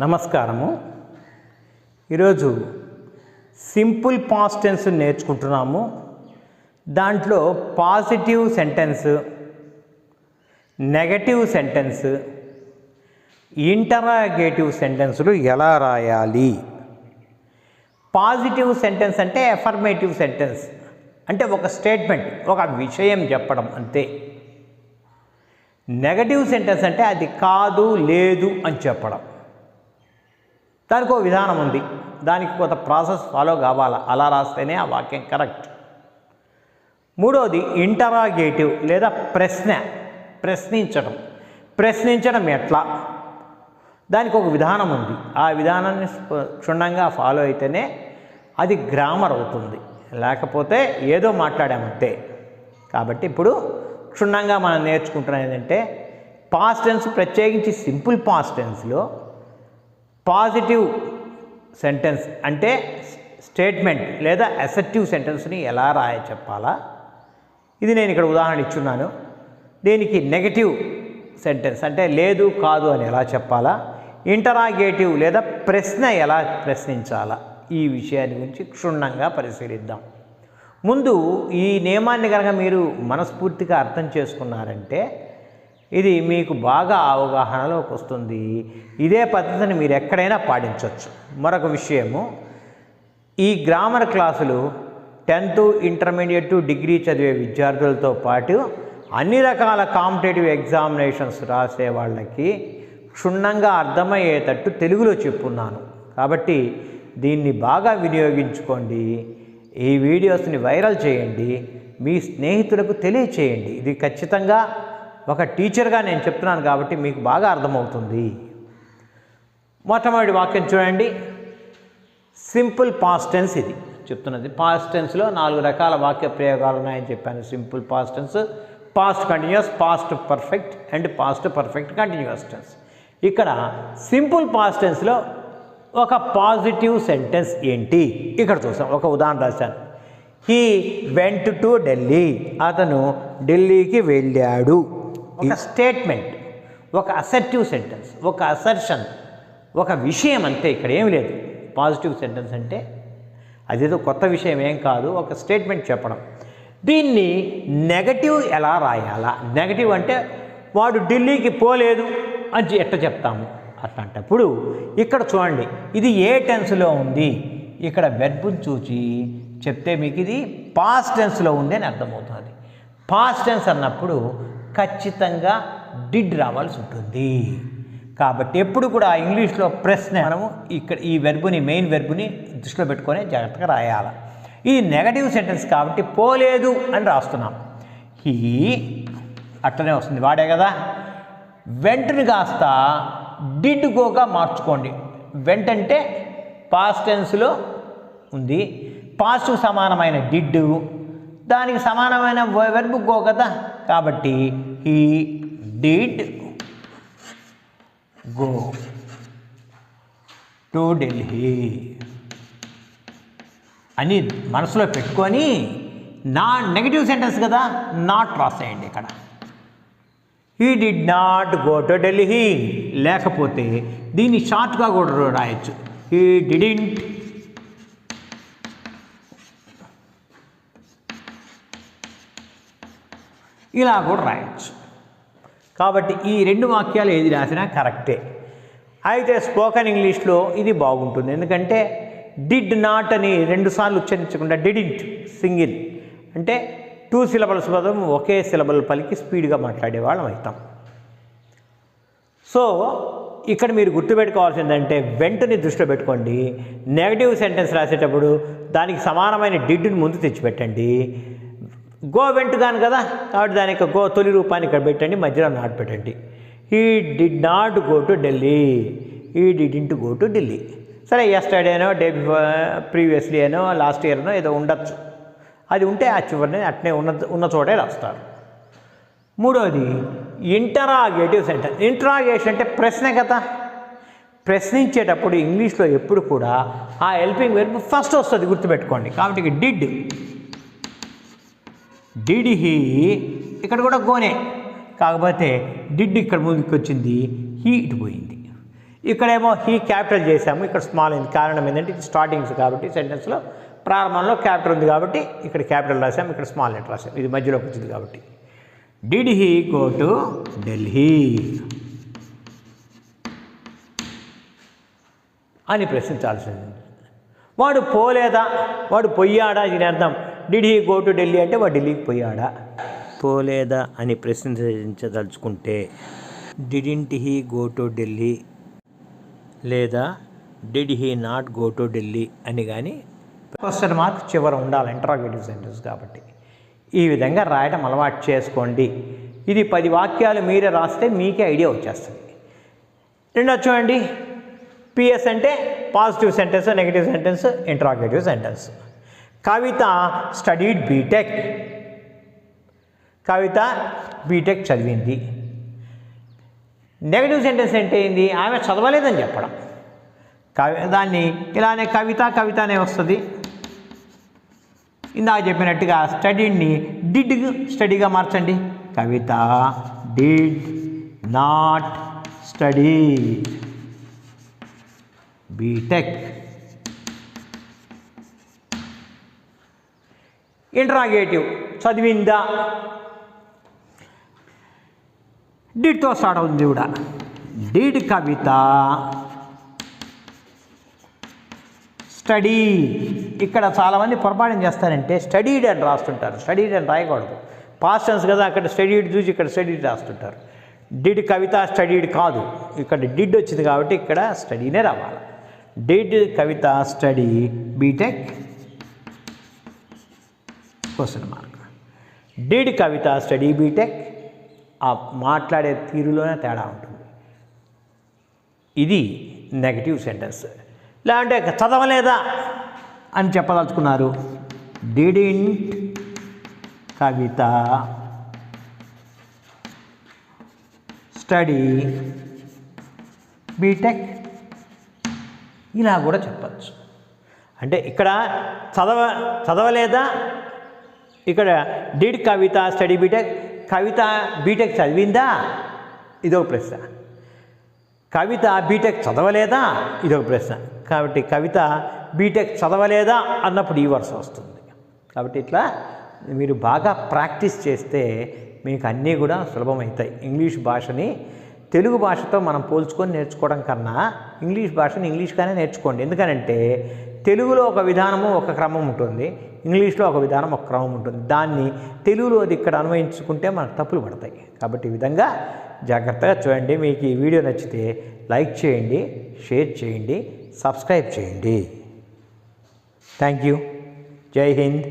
నమస్కారము. ఈరోజు simple past tense నేర్చుకుంటున్నాము. దాంట్లో positive sentence negative sentence interrogative సెంటెన్సులు ఎలా రాయాలి? పాజిటివ్ సెంటెన్స్ అంటే ఎఫర్మేటివ్ సెంటెన్స్. అంటే ఒక స్టేట్మెంట్ ఒక విషయం చెప్పడం అంతే. నెగటివ్ సెంటెన్స్ అంటే అది కాదు లేదు అని చెప్పడం. దానికి ఒక విధానం ఉంది. దానికి కొంత ప్రాసెస్ ఫాలో కావాలా? అలా రాస్తేనే ఆ వాక్యం కరెక్ట్. మూడవది ఇంటరాగేటివ్ లేదా ప్రశ్న ప్రశ్నించడం. ప్రశ్నించడం ఎట్లా? దానికి ఒక విధానం ఉంది. ఆ విధానాన్ని క్షుణ్ణంగా ఫాలో అయితేనే అది గ్రామర్ అవుతుంది. లేకపోతే ఏదో మాట్లాడామంతే. కాబట్టి ఇప్పుడు క్షుణ్ణంగా మనం నేర్చుకుంటున్నాం ఏంటంటే పాస్ట్ టెన్స్ ప్రత్యేకించి సింపుల్ పాస్ట్ టెన్స్లో పాజిటివ్ సెంటెన్స్ అంటే స్టేట్మెంట్ లేదా అసెప్టివ్ సెంటెన్స్ని ఎలా రాయ చెప్పాలా? ఇది నేను ఇక్కడ ఉదాహరణ ఇచ్చున్నాను. దీనికి నెగటివ్ సెంటెన్స్ అంటే లేదు కాదు అని ఎలా చెప్పాలా? ఇంటరాగేటివ్ లేదా ప్రశ్న ఎలా ప్రశ్నించాలా? ఈ విషయాన్ని గురించి క్షుణ్ణంగా పరిశీలిద్దాం. ముందు ఈ నియమాన్ని కనుక మీరు మనస్ఫూర్తిగా అర్థం చేసుకున్నారంటే ఇది మీకు బాగా అవగాహనలోకి వస్తుంది. ఇదే పద్ధతిని మీరు ఎక్కడైనా పాటించవచ్చు. మరొక విషయము ఈ గ్రామర్ క్లాసులు టెన్త్ ఇంటర్మీడియట్ డిగ్రీ చదివే విద్యార్థులతో పాటు అన్ని రకాల కాంపిటేటివ్ ఎగ్జామినేషన్స్ రాసే వాళ్ళకి క్షుణ్ణంగా అర్థమయ్యేటట్టు తెలుగులో చెప్పున్నాను. కాబట్టి దీన్ని బాగా వినియోగించుకోండి. ఈ వీడియోస్ని వైరల్ చేయండి. మీ స్నేహితులకు తెలియచేయండి. ఇది ఖచ్చితంగా ఒక టీచర్గా నేను చెప్తున్నాను కాబట్టి మీకు బాగా అర్థమవుతుంది. మొట్టమొదటి వాక్యం చూడండి. సింపుల్ పాస్ట్ టెన్స్ ఇది. చెప్తున్నది. పాస్ట్ టెన్స్లో నాలుగు రకాల వాక్య ప్రయోగాలు ఉన్నాయని చెప్పాను. Simple past tense past continuous past perfect and past perfect continuous tense. ఇక్కడ సింపుల్ పాస్ట్ టెన్స్లో ఒక పాజిటివ్ సెంటెన్స్ ఏంటి? ఇక్కడ చూసాం. ఒక ఉదాహరణ రాశాను. హీ వెంట్ టు ఢిల్లీ అతను ఢిల్లీకి వెళ్ళాడు. ఒక స్టేట్మెంట్ ఒక అసర్టివ్ సెంటెన్స్ ఒక అసర్షన్ ఒక విషయం అంతే ఇక్కడ ఏం లేదు. పాజిటివ్ సెంటెన్స్ అంటే అదేదో కొత్త విషయం ఏం కాదు ఒక స్టేట్మెంట్ చెప్పడం. దీన్ని నెగటివ్ ఎలా రాయాలా? నెగటివ్ అంటే వాడు ఢిల్లీకి పోలేదు అని ఎట్ట చెప్తాము? అట్లాంటప్పుడు ఇక్కడ చూడండి ఇది ఏ టెన్స్లో ఉంది? ఇక్కడ వెర్బుని చూచి చెప్తే మీకు ఇది పాస్ట్ టెన్స్లో ఉంది అని అర్థమవుతుంది. పాస్ట్ టెన్స్ అన్నప్పుడు ఖచ్చితంగా డిడ్ రావాల్సి ఉంటుంది. కాబట్టి ఎప్పుడు కూడా ఇంగ్లీష్లో ప్రశ్న మనము ఇక్కడ ఈ వెర్బుని మెయిన్ వెర్బుని దృష్టిలో పెట్టుకొని జాగ్రత్తగా రాయాలి. ఇది నెగటివ్ సెంటెన్స్ కాబట్టి పోలేదు అని రాస్తున్నాం. హీ అట్లనే వస్తుంది వాడే కదా. వెంటని కాస్త డిడ్ గోగా మార్చుకోండి. వెంటంటే పాస్ట్ టెన్స్లో ఉంది. పాస్ట్ సమానమైన డిడ్ దానికి సమానమైన వెర్బ్ గో కదా. కాబట్టి he did go to Delhi అని మనసులో పెట్టుకొని నా నెగిటివ్ సెంటెన్స్ కదా నాట్ రాసేయండి ఇక్కడ. He did not go to Delhi లేకపోతే దీన్ని షార్ట్గా కూడా రాయొచ్చు. హీ డిడింట్ ఇలా కూడా రాయొచ్చు. కాబట్టి ఈ రెండు వాక్యాలు ఏది రాసినా కరెక్టే. అయితే స్పోకెన్ ఇంగ్లీష్లో ఇది బాగుంటుంది. ఎందుకంటే డిడ్ నాట్ అని రెండుసార్లు ఉచ్చరించకుండా డిడింట్ సింగిల్ అంటే టూ సిలబల్స్ పదం ఒకే సిలబల్ పలికి స్పీడ్గా మాట్లాడే వాళ్ళం అవుతాం. సో ఇక్కడ మీరు గుర్తుపెట్టుకోవాల్సిందంటే వెంటనే దృష్టిలో పెట్టుకోండి. నెగటివ్ సెంటెన్స్ రాసేటప్పుడు దానికి సమానమైన డిడ్ని ముందు తెచ్చిపెట్టండి. గో వెంట్ కదా కాబట్టి దాని యొక్క గో తొలి రూపాన్ని ఇక్కడ పెట్టండి మధ్యలో నాట్ పెట్టండి. He did not go to Delhi he didn't go to Delhi సరే ఎస్టర్డేనో డే ప్రీవియస్లీ అనో లాస్ట్ ఇయర్నో ఏదో ఉండొచ్చు. అది ఉంటే ఆ చివరిని అట్నే ఉన్న ఉన్న చోటే రాస్తారు. మూడవది ఇంటరాగేటివ్ సెంటెన్స్ ఇంటరాగేషన్ అంటే ప్రశ్న కదా. ప్రశ్నించేటప్పుడు ఇంగ్లీష్లో ఎప్పుడు కూడా ఆ హెల్పింగ్ వెర్బ్ ఫస్ట్ వస్తుంది గుర్తుపెట్టుకోండి. కాబట్టి డిడ్ డిడిహి ఇక్కడ కూడా గోనే. కాకపోతే డిడ్ ఇక్కడ ముందుకు వచ్చింది హీ ఇటు పోయింది. ఇక్కడేమో హీ క్యాపిటల్ చేసాము ఇక్కడ స్మాల్ అయింది. కారణం ఏంటంటే ఇది స్టార్టింగ్స్ కాబట్టి సెంటెన్స్లో ప్రారంభంలో క్యాపిటల్ ఉంది కాబట్టి ఇక్కడ క్యాపిటల్ రాసాము ఇక్కడ స్మాల్ లెటర్ రాసాము ఇది మధ్యలోకి వచ్చింది కాబట్టి. Did he go to Delhi అని ప్రశ్నించాల్సింది. వాడు పోలేదా? వాడు పొయ్యాడా? దీని అర్థం did he go to Delhi అంటే వాడు ఢిల్లీకి పోయాడా? పోలేదా అని ప్రశ్నించదలుచుకుంటే didn't he go to Delhi లేదా did he not go to Delhi అని కానీ క్వశ్చన్ మార్క్ చివర ఉండాలి ఇంటరాగేటివ్ సెంటెన్స్ కాబట్టి. ఈ విధంగా రాయడం అలవాటు చేసుకోండి. ఇది పది వాక్యాలు మీరే రాస్తే మీకే ఐడియా వచ్చేస్తుంది. రెండో చూడండి. పిఎస్ అంటే positive sentence negative sentence interrogative sentence Kavitha studied BTech. Kavitha BTech చదివింది. నెగటివ్ సెంటెన్స్ అంటే ఏంది? ఆమె చదవలేదని చెప్పడం. కవి దాన్ని ఇలానే కవిత కవిత అనే వస్తుంది. ఇందాక చెప్పినట్టుగా స్టడీని డిడ్ స్టడీగా మార్చండి. Kavitha did not study. BTech. Interrogative చదివిందా? డిడ్తో స్టార్ట్ అవుతుంది కూడా డిడ్ కవిత. స్టడీ. ఇక్కడ చాలామంది పొరపాటు చేస్తారంటే స్టడీడ్ అని రాస్తుంటారు. స్టడీడ్ అని రాయకూడదు. పాస్టన్స్ కదా అక్కడ స్టడీడ్ చూసి ఇక్కడ స్టడీడ్ రాస్తుంటారు. డిడ్ కవిత స్టడీడ్ కాదు. ఇక్కడ డిడ్ వచ్చింది కాబట్టి ఇక్కడ స్టడీనే రావాలి. Did Kavitha study BTech question mark did Kavitha study BTech ఆ మాట్లాడే తీరులోనే తేడా ఉంటుంది. ఇది నెగటివ్ సెంటెన్స్ లేదంటే చదవలేదా అని చెప్పదలుచుకున్నారు డిడింట్ కవిత. స్టడీ బీటెక్ ఇలా కూడా చెప్పచ్చు. అంటే ఇక్కడ చదవ చదవలేదా ఇక్కడ did Kavitha study BTech Kavitha BTech చదివిందా? ఇదొక ప్రశ్న. కవిత బీటెక్ చదవలేదా? ఇదొక ప్రశ్న. కాబట్టి కవిత బీటెక్ చదవలేదా? అన్నప్పుడు ఈ వరుస వస్తుంది. కాబట్టి ఇట్లా మీరు బాగా ప్రాక్టీస్ చేస్తే మీకు అన్నీ కూడా సులభమవుతాయి. ఇంగ్లీష్ భాషని తెలుగు భాషతో మనం పోల్చుకొని నేర్చుకోవడం కన్నా ఇంగ్లీష్ భాషని ఇంగ్లీష్గానే నేర్చుకోండి. ఎందుకనంటే తెలుగులో ఒక విధానము ఒక క్రమం ఉంటుంది. ఇంగ్లీష్లో ఒక విధానం ఒక క్రమం ఉంటుంది. దాన్ని తెలుగులో అది ఇక్కడ అన్వయించుకుంటే మనకు తప్పులు పడతాయి. కాబట్టి ఈ విధంగా జాగ్రత్తగా చూడండి. మీకు ఈ వీడియో నచ్చితే లైక్ చేయండి షేర్ చేయండి సబ్స్క్రైబ్ చేయండి. Thank you. జై హింద్.